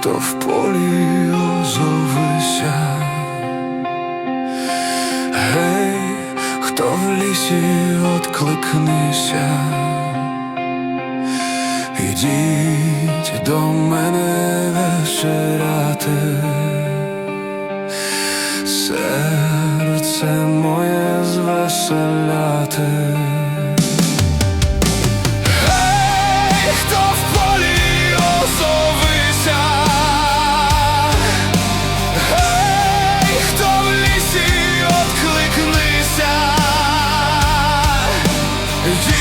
хто в полі озовися. Гей, хто в лісі откликнися. Ідіть до мене вечеряти, серце моє звеселяти. Is